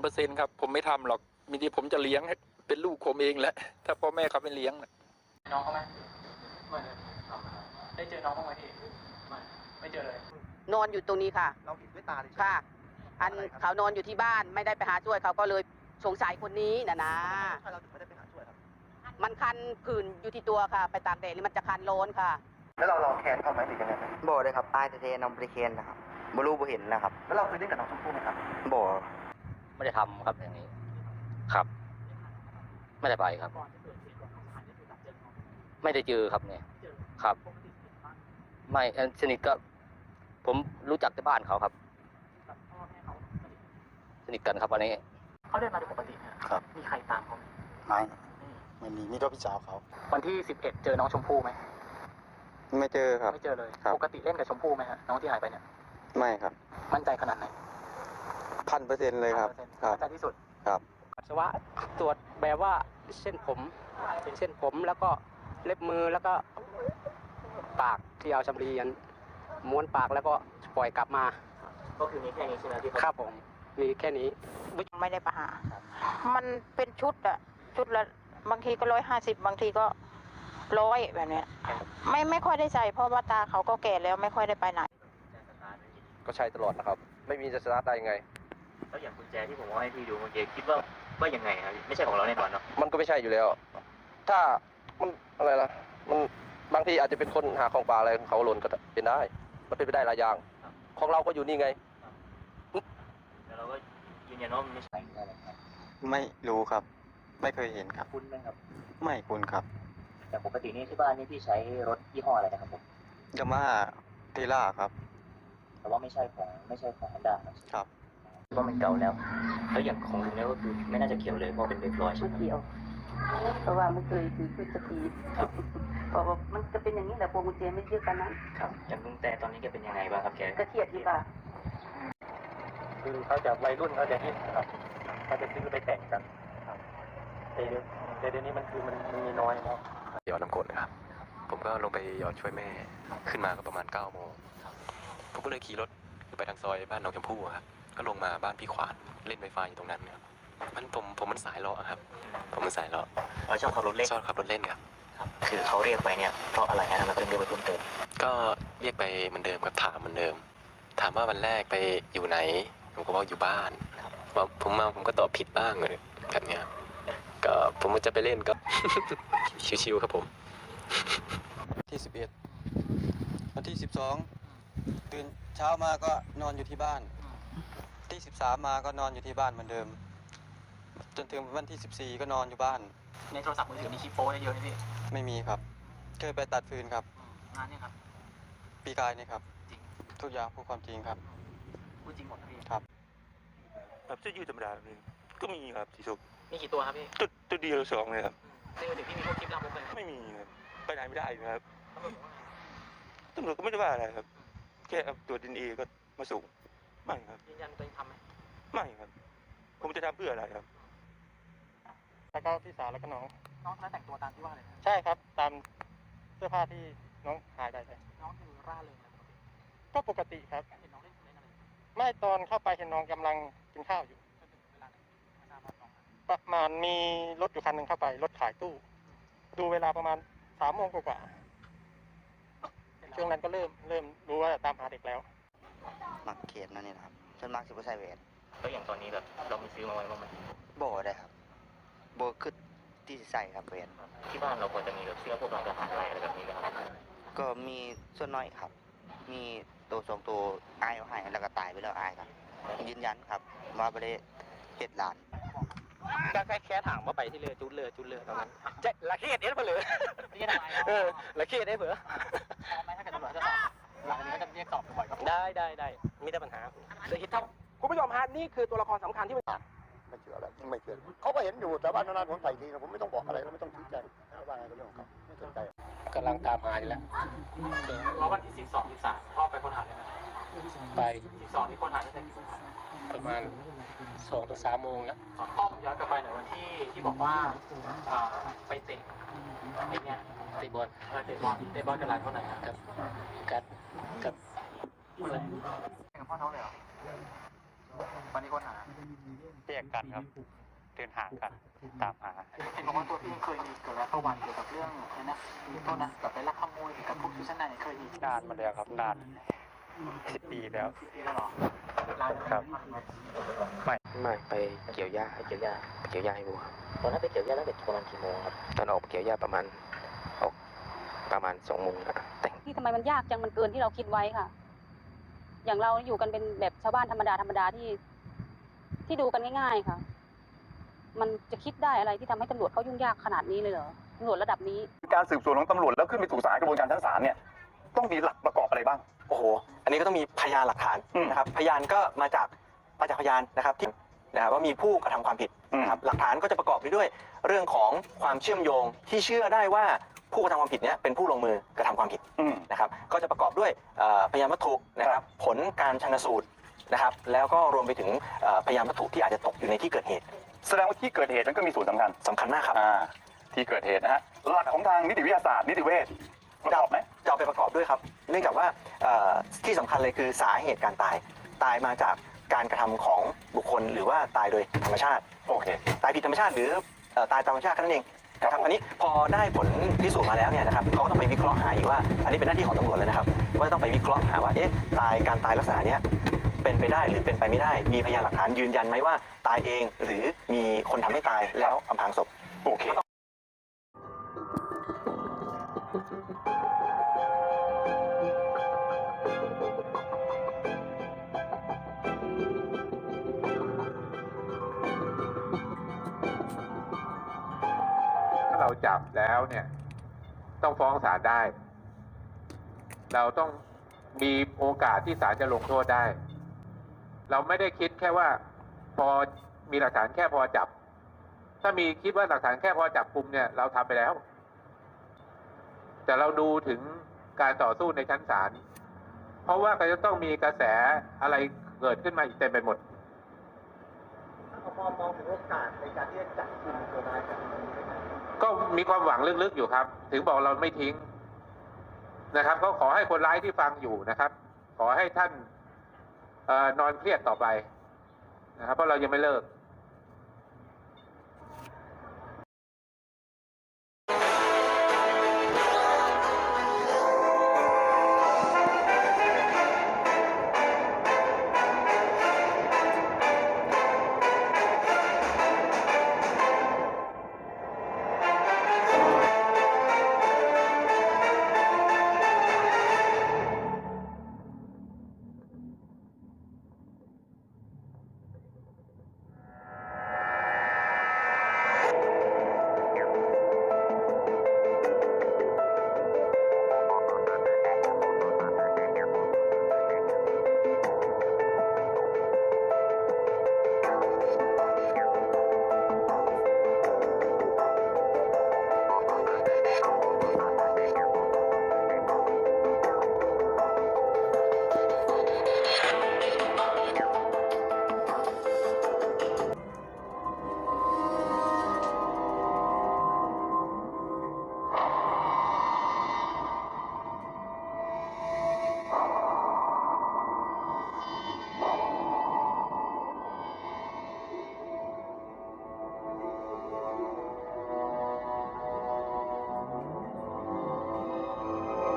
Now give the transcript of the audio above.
เปอร์เซ็นต์ครับ ผมไม่ทำหรอกมีที่ผมจะเลี้ยงให้เป็นลูกผมเองแหละถ้าพ่อแม่เขาไม่เลี้ยงนะน้องเขาไหมไม่เลยได้เจอน้องเขาไหมพี่ไม่ไม่เจอเลย นอนอยู่ตรงนี้ค่ะ เราเห็นด้วยตาเลยใช่ไหมค่ะ อันเขานอนอยู่ที่บ้านไม่ได้ไปหาช่วยเขาก็เลยสงสัยคนนี้นะนะทำไมเราถึงไม่ได้ไปหาช่วยครับมันคันผื่นอยู่ที่ตัวค่ะ ไปตากแดดนี่มันจะคันร้อนค่ะ แล้วเราเราแค้นเขาไหมหรือยังไงบ่เลยครับอายเทๆน้องบริเคนนะครับบ่รู้บ่เห็นนะครับ แล้วเราเคยเล่นกับน้องชมพู่ไหมครับบ่ ไม่ได้ทำครับอย่างนี้ ครับ ไม่ได้ไปครับ ไม่ได้เจอครับเนี่ย ครับ ไม่เอ่อสนิทก็ ผมรู้จักที่บ้านเขาครับ สนิทกันครับวันนี้เขาเดินมาโดยปกตินะครับ มีใครตามเขาไหมไม่ไม่มีมีรถพี่สาวเขา วันที่สิบเอ็ดเจอน้องชมพู่ไหมไม่เจอครับ ไม่เจอเลยครับปกติเล่นกับชมพู่ไหมฮะน้องที่หายไปเนี่ย ไม่ครับ มั่นใจขนาดไหน พันเปอร์เซ็นต์เลยครับครัมั่บนใจที่สุดครับ ปัสสาวะตรวจแบบว่าเส้นผมเป็นเส้นผมแล้วก็เล็บมือแล้วก็ปากที่เอาสำลีอันม้วนปากแล้วก็ปล่อยกลับมาก็คือมีแค่นี้ใช่ไหมที่เขาครับผมมีแค่นี้ ไม่ได้ประหา มันเป็นชุดอะชุดละบางทีก็ร้อยห้าสิบบางทีก็ร้อยแบบเนี้ย ไม่ไม่ค่อยได้ใส่เพราะว่าตาเขาก็แก่แล้วไม่ค่อยได้ไปไหน ก็ใช้ตลอดนะครับ ไม่มีจะสตาร์ทได้ยังไง แล้วอย่างกุญแจที่ผมว่าให้พี่ดูเมื่อกี้คิดว่าว่ายังไงครับไม่ใช่ของเราแน่นอนเนาะมันก็ไม่ใช่อยู่แล้ว ถ้ามันอะไรล่ะ มันบางทีอาจจะเป็นคนหาของป่าอะไรของเขาหล่นก็เป็นได้ มันเป็นไปได้หลายอย่าง ของเราก็อยู่นี่ไงแล้วเราก็ยืนยันว่ามันไม่ใช่นะครับไม่รู้ครับ ไม่เคยเห็นครับ คุณไหมครับ ไม่คุณครับแต่ปกตินี่ที่บ้านนี่พี่ใช้รถยี่ห้ออะไรนะครับผมยามาเทล่าครับ แต่ว่าไม่ใช่ของไม่ใช่ของฮอนด้าครับ ว่ามันเก่าแล้วแล้วอย่างของลุงเนี่ยก็คือไม่น่าจะเกี่ยวเลยเพราะเป็นเรียบร้อยใช่ไม่ไหมเกี่ยว เพราะว่าไม่เคยถือขึ้นสตีเพราะว่ามันจะเป็นอย่างนี้แหละพวงกุญแจไม่เชื่อกันนั้นครับอย่างลุงแต่ตอนนี้แกเป็นยังไงบ้างครับแกก็เครียดอยู่ค่ะคือเขาจะวัยรุ่นเขาจะฮิตครับเขาจะซื้อไปแต่งกันครับแต่เดี๋ยวแต่เดี๋ยวนี้มันคือมันมันมีน้อยแล้วหยอดน้ำกรดนะครับ ผมก็ลงไปหยอดช่วยแม่ ขึ้นมาก็ประมาณ9ก้าโมงผมก็เลยขี่รถไปทางซอยบ้านหนองชมพู่อะครับ ก็ลงมาบ้านพี่ขวานเล่นไฟฟ้าอยู่ตรงนั้นครับมันผมผมมันสายเลาะอะครับ ผมมันสายเลาะเราชอบขับรถเล่นชอบขับรถเล่นครับครับคือเขาเรียกไปเนี่ยเพราะอะไรฮะทำไมถึงเรียกไปเพิ่มเติมก็เรียกไปเหมือนเดิมครับถามเหมือนเดิม ถามว่าวันแรกไปอยู่ไหน ผมก็บอกอยู่บ้านว่าผมมาผมก็ตอบผิดบ้างเลยแบบเนี้ยก็ผมจะไปเล่นก็ชิวๆครับผม ที่สิบเอ็ดวันที่สิบสองตื่นเช้ามาก็นอนอยู่ที่บ้าน ที่สิบสามมาก็นอนอยู่ที่บ้านเหมือนเดิม จนถึงวันที่สิบสี่ก็นอนอยู่บ้าน ในโทรศัพท์มือถือมีคลิปโป้เยอะๆนี่พี่ไม่มีครับ เคยไปตัดฟืนครับ งานเนี่ยครับ ปีกายนี่ครับทุกอย่างพูดความจริงครับ พูดจริงหมดนะพี่ ครับ ครับเสื้อยืดธรรมดาแบบนี้ก็มีครับสีสุกมีกี่ตัวครับพี่ตัวตัวเดียวสองเลยครับในมือถือพี่มีพวกคลิปลามกเลยครับไม่มีครับไปไหนไม่ได้นะครับตำรวจบอกว่าไงตำรวจก็ไม่ได้ว่าอะไรครับ แค่เอาตัวดินเอก็มาส่ง ไม่ครับ ยืนยันตัวเองทำไหมไม่ครับ ผมจะทำเพื่ออะไรครับ แล้วก็พี่สาวแล้วก็น้อง น้องคนนั้นแต่งตัวตามที่ว่าเลยนะใช่ครับ ตามเสื้อผ้าที่น้องหายไปเลยน้องคือร่าเริงอะไรปกติก็ปกติครับ เห็นน้องเล่นของเล่นอะไรไม่ตอนเข้าไปเห็นน้องกำลังกินข้าวอยู่ก็คือเวลาไหนไม่ทราบว่าน้องอะประมาณมีรถอยู่คันหนึ่งเข้าไป รถขายตู้ ดูเวลาประมาณสามโมงกว่าๆช่วงนั้นก็เริ่มเริ่มรู้ว่าตามหาเด็กแล้ว มักเขตนั่นนี่นะครับส่วนมากสิบใส่เวทแล้วอย่างตอนนี้แบบเรามีซื้อมาไว้บ้างไหมบ่ได้ครับบ่คือที่สิใส่ครับเวทที่บ้านเราควรจะมีแบบเสื้อพวกเราทหารอะไรอะไรแบบนี้ไหมครับก็มีส่วนน้อยครับ มีตัวสองตัวอายเอาให้แล้วก็ตายไปแล้วอายครับ ยืนยันครับว่าไม่ได้เห็ดหลานก็แค่แค่ถามว่าไปที่เรือจุดเรือจุดเรือตอนนั้นเจ๊ละเคียดเอ็ดมาเลยเรียกอะไรเออละเคียดได้เผื่อพร้อมไหมถ้าเกิดตำรวจจะสอบหลังจากนี้ก็จะเรียกสอบบ่อยๆก็ได้ได้ได้ ไม่ได้ปัญหาเดี๋ยวฮิตเท่าคุณผู้ชมฮะนี่คือตัวละครสำคัญที่ไม่เชื่ออะไรไม่เชื่อเขาก็เห็นอยู่แต่ว่านานๆผมใส่ทีนะผมไม่ต้องบอกอะไรแล้วไม่ต้องชี้แจงเขาว่าไงก็เรื่องของเขาไม่สนใจกำลังตามหาอยู่แล้วแล้ววันที่สิบสองสิบสามพ่อไปค้นหาเลยนะไปสิบสองที่ค้นหาตั้งแต่กี่โมงครับประมาณสองถึงสามโมงแล้วพ่อผมย้อนกลับไปหน่อยวันที่ที่บอกว่าอ่าไปเตะไอ้เนี่ยเตะบอลเออเตะบอลเตะบอลกันหลายคนไหนครับกับกัดกับ กับพ่อน้องเลยเหรอวันนี้ค้นหาแยกกันครับเดินห่างกัน ตามหาเห็นบอกว่าตัวพี่เคยมีเกิดแล้วประวัติเกี่ยวกับเรื่องอะไรนะมีโทษนะแบบไปลักขโมยกับพวกชุดชั้นในเคยมีนานมาแล้วครับนานสิบปีแล้วปีแล้วเหรอครับไม่ไม่ไปเกี่ยวหญ้าเกี่ยวหญ้าไปเกี่ยวหญ้าให้วัวตอนนั้นไปเกี่ยวหญ้าตั้งแต่ประมาณกี่โมงครับตอนออกเกี่ยวหญ้าประมาณออกประมาณสองโมงอะแต่งที่ทำไมมันยากจังมันเกินที่เราคิดไว้ค่ะ อย่างเราอยู่กันเป็นแบบชาวบ้านธรรมดาธรรมดาที่ ที่ดูกันง่ายๆค่ะ มันจะคิดได้อะไรที่ทำให้ตำรวจเขายุ่งยากขนาดนี้เลยเหรอตำรวจระดับนี้ การสืบสวนของตำรวจแล้วขึ้นไปสู่ศาลกระบวนการชั้นศาลเนี่ยต้องมีหลักประกอบอะไรบ้าง โอ้โห อันนี้ก็ต้องมีพยานหลักฐานนะครับ พยานก็มาจากมาจากพยานนะครับที่นะครับว่ามีผู้กระทำความผิดนะครับ หลักฐานก็จะประกอบไปด้วย เรื่องของความเชื่อมโยงที่เชื่อได้ว่า ผู้กระทำความผิดเนี้ยเป็นผู้ลงมือกระทำความผิดนะครับ ก็จะประกอบด้วยเอ่อพยานวัตถุนะครับ ผลการชันสูตรนะครับ แล้วก็รวมไปถึงเอ่อพยานวัตถุที่อาจจะตกอยู่ในที่เกิดเหตุแสดงว่าที่เกิดเหตุนั้นก็มีส่วนสำคัญ สำคัญมากครับอ่า ที่เกิดเหตุนะฮะ หลักของทางนิติวิทยาศาสตร์นิติเวชประกอบไหม จะเอาไปประกอบด้วยครับ เนื่องจากว่าเอ่อที่สำคัญเลยคือสาเหตุการตาย ตายมาจากการกระทำของบุคคล หรือว่าตายโดยธรรมชาติ โอเค ตายผิดธรรมชาติหรือเอ่อตายตามธรรมชาติแค่นั้นเอง นะครับอันนี้พอได้ผลพิสูจน์มาแล้วเนี่ยนะครับเขาก็ต้องไปวิเคราะห์หาอีกว่า อันนี้เป็นหน้าที่ของตำรวจเลยนะครับว่าจะต้องไปวิเคราะห์หาว่าเอ๊ะตายการตายลักษณะเนี้ยเป็นไปได้หรือเป็นไปไม่ได้ มีพยานหลักฐานยืนยันไหมว่าตายเองหรือมีคนทำให้ตายแล้วอำพรางศพโอเคาเราจับแล้วเนี่ย ต้องฟ้องศาลได้ เราต้องมีโอกาสที่ศาลจะลงโทษได้ เราไม่ได้คิดแค่ว่า พอมีหลักฐานแค่พอจับ ถ้ามีคิดว่าหลักฐานแค่พอจับกลุ่มเนี่ย เราทำไปแล้ว แต่เราดูถึงการต่อสู้ในชั้นศาลเพราะว่าก็จะต้องมีกระแสอะไรเกิดขึ้นมาอีกเต็มไปหมดพอมองถึงโอกาสในการที่จะจับกลุ่มตัวร้ายกัน ก็มีความหวังลึกๆอยู่ครับ ถึงบอกเราไม่ทิ้งนะครับ ก็ขอให้คนร้ายที่ฟังอยู่นะครับ ขอให้ท่านอนอนเครียดต่อไปนะครับ เพราะเรายังไม่เลิก